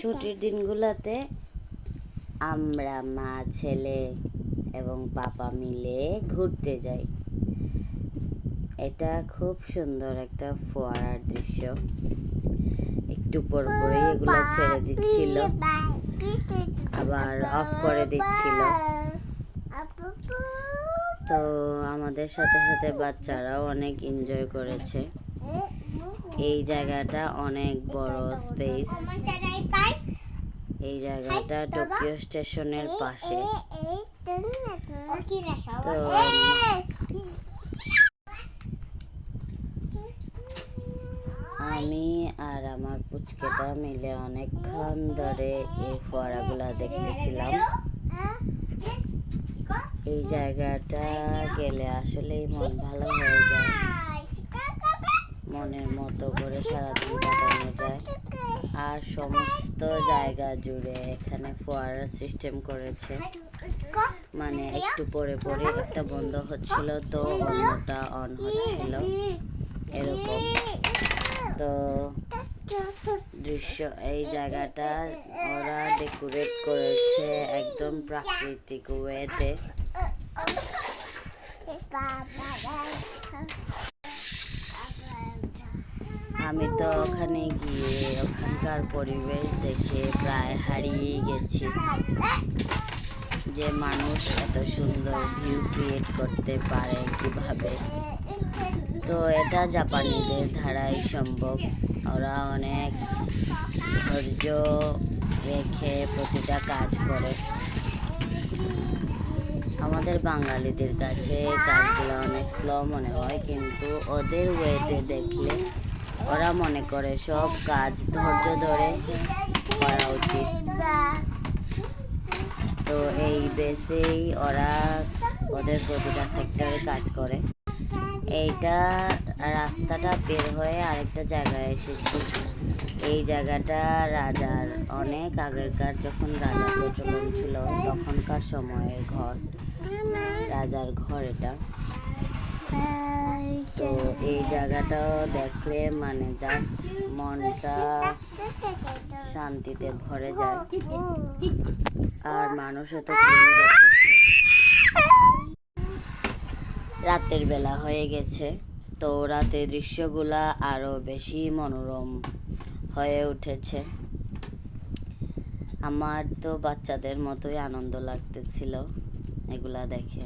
ছুটির দিনগুলোতে আমরা মা, ছেলে এবং পাপা মিলে ঘুরতে যাই। এটা খুব সুন্দর একটা ফোয়ারার দৃশ্য। একটু পর পরে এগুলো ছেড়ে দিচ্ছিল। আবার অফ করে দিচ্ছিল। তো আমাদের সাথে সাথে বাচ্চারাও অনেক এনজয় করেছে। এই জায়গাটা অনেক বড় স্পেস এই জায়গাটা টোকিও স্টেশনের পাশে। আমি আর আমার পুচকেটা মিলে অনেকক্ষণ ধরে এই ফোয়ারাগুলা দেখতেছিলাম। এই জায়গাটা গেলে আসলেই মন ভালো হয়ে যায়। মনের মতো করে সারাদিন কাটানো যায়। আর সমস্ত জায়গা জুড়ে এখানে ফোয়ারা সিস্টেম করেছে। মানে একটু পরে পরে একটা বন্ধ হচ্ছিল, তো অন্যটা অন হচ্ছিল এরকম। তো দৃশ্য, এই জায়গাটা ওরা ডেকোরেট করেছে একদম প্রাকৃতিক ওয়েতে আমি তো ওখানে গিয়ে ওখানকার পরিবেশ দেখে প্রায় হারিয়ে গেছি। যে মানুষ এত সুন্দর ভিউ ক্রিয়েট করতে পারে কীভাবে? তো এটা জাপানিদের ধারাই সম্ভব। ওরা অনেক ধৈর্য রেখে প্রতিটা কাজ করে। আমাদের বাঙালিদের কাছে কাজগুলো অনেক স্লো মনে হয়, কিন্তু ওদের ওয়েতে দেখলে ওরা মনে করে সব কাজ ধৈর্য ধরে করা উচিত। তো এই বেসেই ওরা ওদের প্রতিটা সেক্টরে কাজ করে। এইটা রাস্তাটা বের হয়ে আরেকটা জায়গায় এসেছি। এই জায়গাটা রাজার অনেক আগেরকার যখন রাজার প্রচলন ছিল, তখনকার সময়ের ঘর। রাজার ঘর এটা। এই জায়গাটাও দেখলে মানে জাস্ট মনটা শান্তিতে ভরে যায়। আর মানুষও তো রাতের বেলা হয়ে গেছে, তো রাতে দৃশ্যগুলা আরও বেশি মনোরম হয়ে উঠেছে। আমার তো বাচ্চাদের মতোই আনন্দ লাগতেছিল এগুলা দেখে।